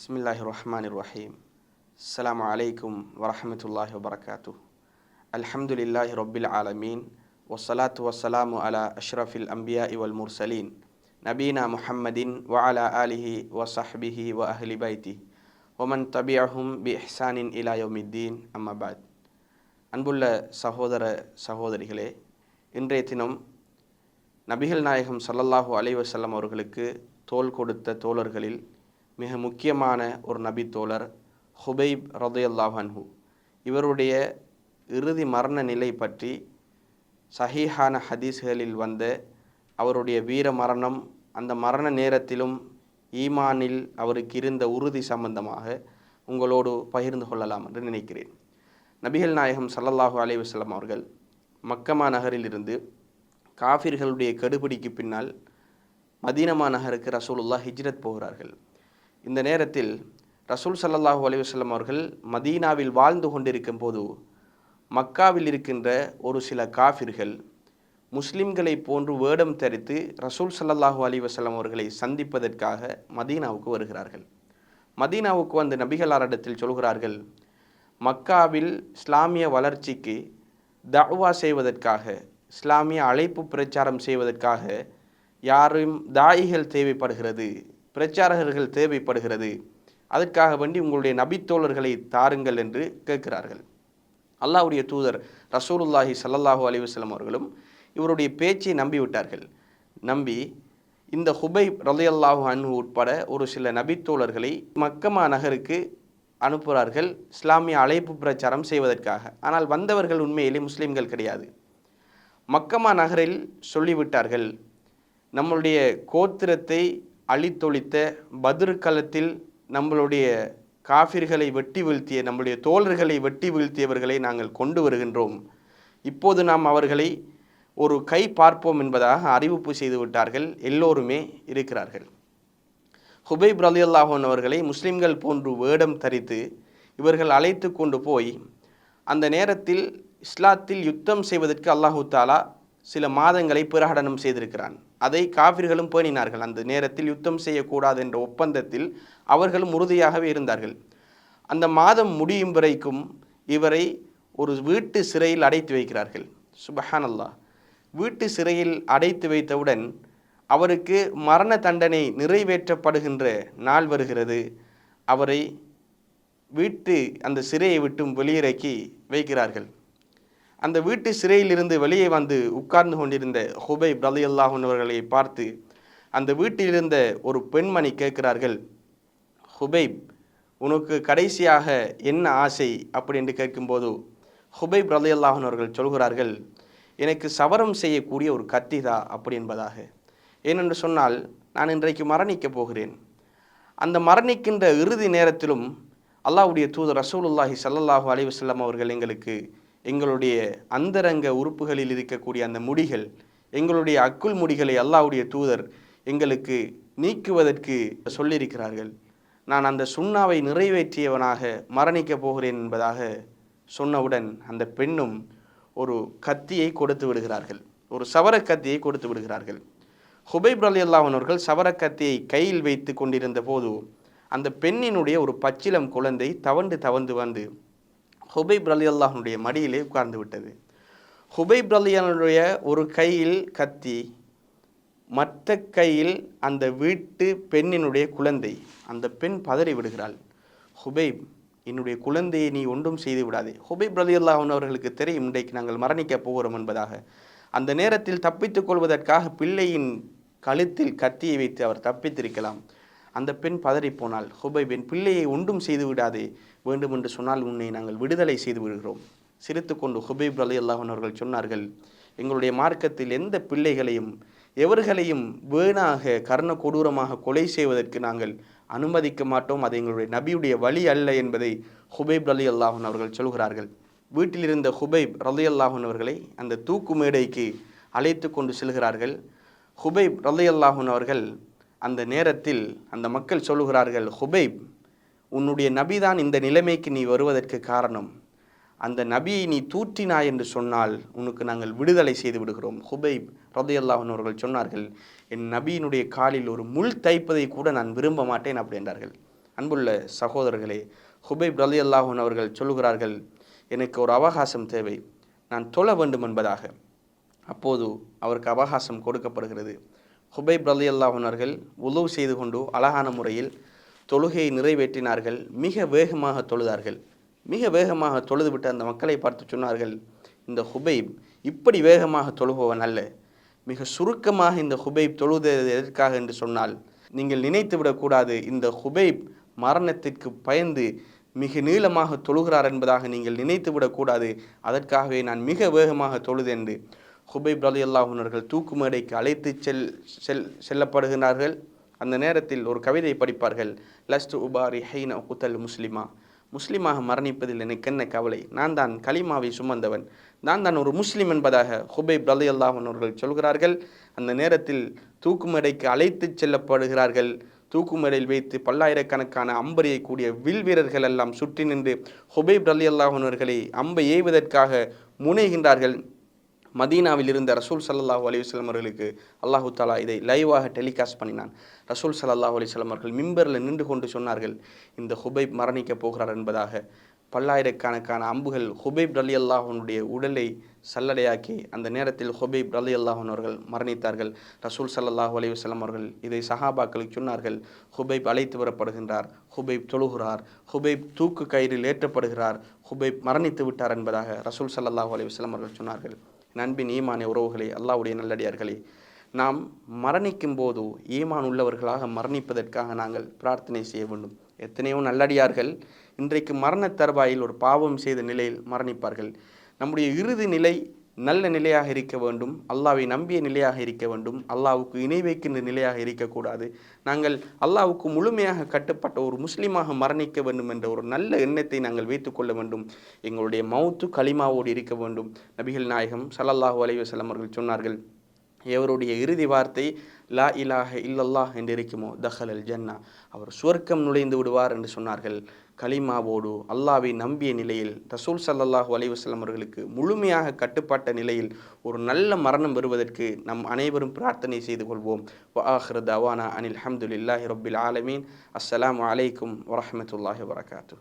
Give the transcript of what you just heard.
بسم الله الرحمن الرحيم السلام عليكم ورحمة الله وبركاته الحمد لله رب العالمين والصلاة والسلام على أشرف الأنبياء والمرسلين نبينا محمد وعلى آله وصحبه وأهل بيته ومن تبعهم بإحسان إلى يوم الدين أما بعد அன்புள்ள சகோதர சகோதரிகளே இன்றைய தினம் நபிகள் நாயகம் ஸல்லல்லாஹு அலைஹி வஸல்லம் அவர்களுக்கு தோள் கொடுத்த தோழர்களில் மிக முக்கியமான ஒரு நபி தோழர் ஹுபைப் ரதையல்லாஹ் அன்ஹு. இவருடைய இறுதி மரண நிலை பற்றி சஹீஹான ஹதீஸ்களில் வந்த அவருடைய வீர மரணம் அந்த மரண நேரத்திலும் ஈமானில் அவருக்கு இருந்த உறுதி சம்பந்தமாக உங்களோடு பகிர்ந்து கொள்ளலாம் என்று நினைக்கிறேன். நபிகள் நாயகம் சல்லல்லாஹு அலைஹி வஸல்லம் அவர்கள் மக்கமா நகரிலிருந்து காஃபிர்களுடைய கெடுபிடிக்கு பின்னால் மதீனமா நகருக்கு ரசூலுல்லா ஹிஜ்ரத் போகிறார்கள். இந்த நேரத்தில் ரசூல் சல்லாஹூ அலைஹி அவர்கள் மதீனாவில் வாழ்ந்து கொண்டிருக்கும் போது மக்காவில் இருக்கின்ற ஒரு சில காஃபிர்கள் முஸ்லிம்களை போன்று வேடம் தரித்து ரசூல் சல்லாஹூ அலிவசல்லம் அவர்களை சந்திப்பதற்காக மதீனாவுக்கு வருகிறார்கள். மதீனாவுக்கு வந்து நபிகளாரிடத்தில் சொல்கிறார்கள் மக்காவில் இஸ்லாமிய வளர்ச்சிக்கு தஅவா செய்வதற்காக இஸ்லாமிய அழைப்பு பிரச்சாரம் செய்வதற்காக யாரும் தாயிகள் தேவைப்படுகிறது. பிரச்சாரகர்கள் தேவைப்படுகிறது. அதற்காக வேண்டி உங்களுடைய நபித்தோழர்களை தாருங்கள் என்று கேட்கிறார்கள். அல்லாஹ்வுடைய தூதர் ரசூலுல்லாஹி ஸல்லல்லாஹு அலிவசலம் அவர்களும் இவருடைய பேச்சை நம்பிவிட்டார்கள். நம்பி இந்த ஹுபை ரலியல்லாஹு அன்ஹு உட்பட ஒரு சில நபித்தோழர்களை மக்கமா நகருக்கு அனுப்புகிறார்கள். இஸ்லாமிய அழைப்பு பிரச்சாரம் செய்வதற்காக. ஆனால் வந்தவர்கள் உண்மையிலே முஸ்லீம்கள் கிடையாது. மக்கமா நகரில் சொல்லிவிட்டார்கள். நம்மளுடைய கோத்திரத்தை அழித்தொழித்த பத்ரு நம்மளுடைய காஃபிர்களை வெட்டி வீழ்த்திய நம்முடைய தோழர்களை வெட்டி வீழ்த்தியவர்களை நாங்கள் கொண்டு வருகின்றோம். இப்போது நாம் அவர்களை ஒரு கை பார்ப்போம் என்பதாக அறிவிப்பு செய்து விட்டார்கள். எல்லோருமே இருக்கிறார்கள். ஹுபைப் ரலி அல்லாஹன் அவர்களை முஸ்லிம்கள் போன்று வேடம் தரித்து இவர்கள் அழைத்து கொண்டு போய் அந்த நேரத்தில் இஸ்லாத்தில் யுத்தம் செய்வதற்கு அல்லாஹு தாலா சில மாதங்களை பிரகடனம் செய்திருக்கிறான். அதை காவிர்களும் பேணினார்கள். அந்த நேரத்தில் யுத்தம் செய்யக்கூடாது என்ற ஒப்பந்தத்தில் அவர்களும் உறுதியாகவே இருந்தார்கள். அந்த மாதம் முடியும் வரைக்கும் இவரை ஒரு வீட்டு சிறையில் அடைத்து வைக்கிறார்கள். சுபஹான் அல்லா வீட்டு சிறையில் அடைத்து வைத்தவுடன் அவருக்கு மரண தண்டனை நிறைவேற்றப்படுகின்ற நாள் வருகிறது. அவரை வீட்டு அந்த சிறையை விட்டும் வெளியிறக்கி வைக்கிறார்கள். அந்த வீட்டு சிறையிலிருந்து வெளியே வந்து உட்கார்ந்து கொண்டிருந்த ஹுபை பிரலி அல்லாஹன் அவர்களை பார்த்து அந்த வீட்டிலிருந்த ஒரு பெண்மணி கேட்கிறார்கள் ஹுபைப் உனக்கு கடைசியாக என்ன ஆசை? அப்படி என்று கேட்கும்போது ஹுபைப் ரலி அவர்கள் சொல்கிறார்கள் எனக்கு சவரம் செய்யக்கூடிய ஒரு கத்திதா அப்படி என்பதாக ஏனென்று சொன்னால் நான் இன்றைக்கு மரணிக்கப் போகிறேன். அந்த மரணிக்கின்ற இறுதி நேரத்திலும் அல்லாவுடைய தூதர் ரசூலுல்லாஹி சல்லாஹூ அலைஹி வஸல்லம் அவர்கள் எங்களுக்கு எங்களுடைய அந்தரங்க உறுப்புகளில் இருக்கக்கூடிய அந்த முடிகள் எங்களுடைய அக்குள் முடிகளை அல்லாவுடைய தூதர் எங்களுக்கு நீக்குவதற்கு சொல்லியிருக்கிறார்கள். நான் அந்த சுண்ணாவை நிறைவேற்றியவனாக மரணிக்கப் போகிறேன் என்பதாக சொன்னவுடன் அந்த பெண்ணும் ஒரு கத்தியை கொடுத்து விடுகிறார்கள். ஒரு சவர கத்தியை கொடுத்து விடுகிறார்கள். ஹுபைப் அலி சவர சவரக்கத்தியை கையில் வைத்து கொண்டிருந்த போது அந்த பெண்ணினுடைய ஒரு பச்சிலம் குழந்தை தவண்டு தவந்து வந்து ஹுபைப் அலி அல்லாஹனுடைய மடியிலே உட்கார்ந்து விட்டது. ஹுபைப் அலியனுடைய ஒரு கையில் கத்தி மற்ற கையில் அந்த வீட்டு பெண்ணினுடைய குழந்தை. அந்த பெண் பதறி விடுகிறாள். ஹுபைப் என்னுடைய குழந்தையை நீ ஒன்றும் செய்து விடாதே ஹுபைப் அலி அல்லாஹன் அவர்களுக்கு தெரியும் இன்றைக்கு நாங்கள் மரணிக்கப் போகிறோம் என்பதாக. அந்த நேரத்தில் தப்பித்துக் கொள்வதற்காக பிள்ளையின் கழுத்தில் கத்தியை வைத்து அவர் தப்பித்திருக்கலாம். அந்த பெண் பதறிப்போனால் ஹுபைப் என் பிள்ளையை ஒன்றும் செய்து விடாதே. வேண்டும் என்று சொன்னால் உன்னை நாங்கள் விடுதலை செய்து விடுகிறோம். சிரித்து கொண்டு ஹுபைப் அலி அல்லாஹன் அவர்கள் சொன்னார்கள் எங்களுடைய மார்க்கத்தில் எந்த பிள்ளைகளையும் எவர்களையும் வீணாக கர்ண கொடூரமாக கொலை செய்வதற்கு நாங்கள் அனுமதிக்க மாட்டோம். அது எங்களுடைய நபியுடைய வழி அல்ல என்பதை ஹுபைப் அலி அல்லாஹன் அவர்கள் சொல்கிறார்கள். வீட்டில் இருந்த ஹுபைப் ரலி அல்லாஹன் அவர்களை அந்த தூக்கு மேடைக்கு அழைத்து கொண்டு செல்கிறார்கள். ஹுபைப் ரலி அல்லாஹன் அவர்கள் அந்த நேரத்தில் அந்த மக்கள் சொல்லுகிறார்கள் ஹுபைப் உன்னுடைய நபிதான் இந்த நிலைமைக்கு நீ வருவதற்கு காரணம். அந்த நபியை நீ தூற்றினாய் என்று சொன்னால் உனக்கு நாங்கள் விடுதலை செய்து விடுகிறோம். ஹுபைப் ரதையல்லாஹன் அவர்கள் சொன்னார்கள் என் நபியினுடைய காலில் ஒரு முள் தைப்பதை கூட நான் விரும்ப மாட்டேன் அப்படி என்றார்கள் அன்புள்ள சகோதரர்களே ஹுபைப் ரதையல்லாஹன் அவர்கள் சொல்லுகிறார்கள் எனக்கு ஒரு அவகாசம் தேவை. நான் தொழ வேண்டும் என்பதாக. அப்போது அவருக்கு அவகாசம் கொடுக்கப்படுகிறது. ஹுபைப் ரதையல்லாஹன் அவர்கள் உதவு செய்து கொண்டு அழகான முறையில் தொழுகையை நிறைவேற்றினார்கள். மிக வேகமாக தொழுதார்கள். மிக வேகமாக தொழுதுவிட்டு அந்த மக்களை பார்த்து சொன்னார்கள் இந்த ஹுபைப் இப்படி வேகமாக தொழுபவன் அல்ல. மிக சுருக்கமாக இந்த ஹுபைப் தொழுதது எதற்காக என்று சொன்னால் நீங்கள் நினைத்து விடக்கூடாது இந்த ஹுபைப் மரணத்திற்கு பயந்து மிக நீளமாக தொழுகிறார் என்பதாக நீங்கள் நினைத்து விடக்கூடாது அதற்காகவே நான் மிக வேகமாக தொழுதென்று ஹுபைப் ரலி அல்லாஹுனர்கள் தூக்கு மேடைக்கு அழைத்து செல் செல் செல்லப்படுகிறார்கள் அந்த நேரத்தில் ஒரு கவிதை படிப்பார்கள். லஸ்ட் உபாரி ஹைன குத்தல் முஸ்லிமா. முஸ்லிமாக மரணிப்பதில் எனக்கு என்ன கவலை? நான் தான் கலிமாவை சுமந்தவன். நான் தான் ஒரு முஸ்லீம் என்பதாக ஹுபைப் ரலி அல்லாஹன் அவர்கள் சொல்கிறார்கள். அந்த நேரத்தில் தூக்குமடைக்கு அழைத்து செல்லப்படுகிறார்கள். தூக்குமடையில் வைத்து பல்லாயிரக்கணக்கான அம்பரியை கூடிய வில் வீரர்கள் எல்லாம் சுற்றி நின்று ஹுபைப் ரலி அல்லாஹனவர்களை அம்பை ஏய்வதற்காக முனைகின்றார்கள். மதீனாவில் இருந்த ரசூல் சல்லாஹூ அலிவஸ்லம் அவர்களுக்கு அல்லாஹு தாலா இதை லைவாக டெலிகாஸ்ட் பண்ணினான். ரசூல் சல்லாஹூ அலிஸ்லாம் அவர்கள் மிம்பரில் நின்று கொண்டு சொன்னார்கள் இந்த ஹுபைப் மரணிக்கப் போகிறார் என்பதாக. பல்லாயிரக்கணக்கான அம்புகள் ஹுபைப் அலி அல்லாஹனுடைய உடலை சல்லடையாக்கி அந்த நேரத்தில் ஹுபைப் அலி அல்லாஹன் அவர்கள் மரணித்தார்கள். ரசூல் சல்லாஹூ அலி அவர்கள் இதை சஹாபாக்களுக்கு சொன்னார்கள் ஹுபைப் அழைத்து வரப்படுகின்றார் ஹுபைப் தொழுகிறார் ஹுபைப் தூக்கு கயிறில் ஏற்றப்படுகிறார் ஹுபைப் மரணித்து விட்டார் என்பதாக ரசூல் சல்லாஹூ அலி அவர்கள் சொன்னார்கள். நண்பின் ஈமானிய உறவுகளே அல்லாவுடைய நல்லடியார்களே நாம் மரணிக்கும் போது ஈமான் உள்ளவர்களாக மரணிப்பதற்காக நாங்கள் பிரார்த்தனை செய்ய வேண்டும். எத்தனையோ நல்லடியார்கள் இன்றைக்கு மரண தருவாயில் ஒரு பாவம் செய்த நிலையில் மரணிப்பார்கள். நம்முடைய இறுதி நிலை நல்ல நிலையாக இருக்க வேண்டும் அல்லாவை நம்பிய நிலையாக இருக்க வேண்டும் அல்லாவுக்கு இணை வைக்கின்ற நிலையாக இருக்கக்கூடாது. நாங்கள் அல்லாவுக்கு முழுமையாக கட்டுப்பட்ட ஒரு முஸ்லீமாக மரணிக்க வேண்டும் என்ற ஒரு நல்ல எண்ணத்தை நாங்கள் வைத்துக்கொள்ள வேண்டும். எங்களுடைய மவுத்து களிமாவோடு இருக்க வேண்டும். நபிகள் நாயகம் சல்லல்லாஹு அலைவசல்லம் அவர்கள் சொன்னார்கள் எவருடைய இறுதி வார்த்தை லா இலாஹ இல்லல்லாஹ் என்று இருக்குமோ தஹல் அல் ஜன்னா. அவர் சுவர்க்கம் நுழைந்து விடுவார் என்று சொன்னார்கள். கலிமாவோடு அல்லாவை நம்பிய நிலையில் ரசூல் சல்லல்லாஹூ அலைவசல்லம் அவர்களுக்கு முழுமையாக கட்டுப்பட்ட நிலையில் ஒரு நல்ல மரணம் வருவதற்கு நம் அனைவரும் பிரார்த்தனை செய்து கொள்வோம். வஆஹிர் தவானா அனில் அஹமதுல்லாஹி ரபில் ஆலமீன். அஸ்லாம் அலைக்கும் வரமத்துல்லாஹி வரகாத்து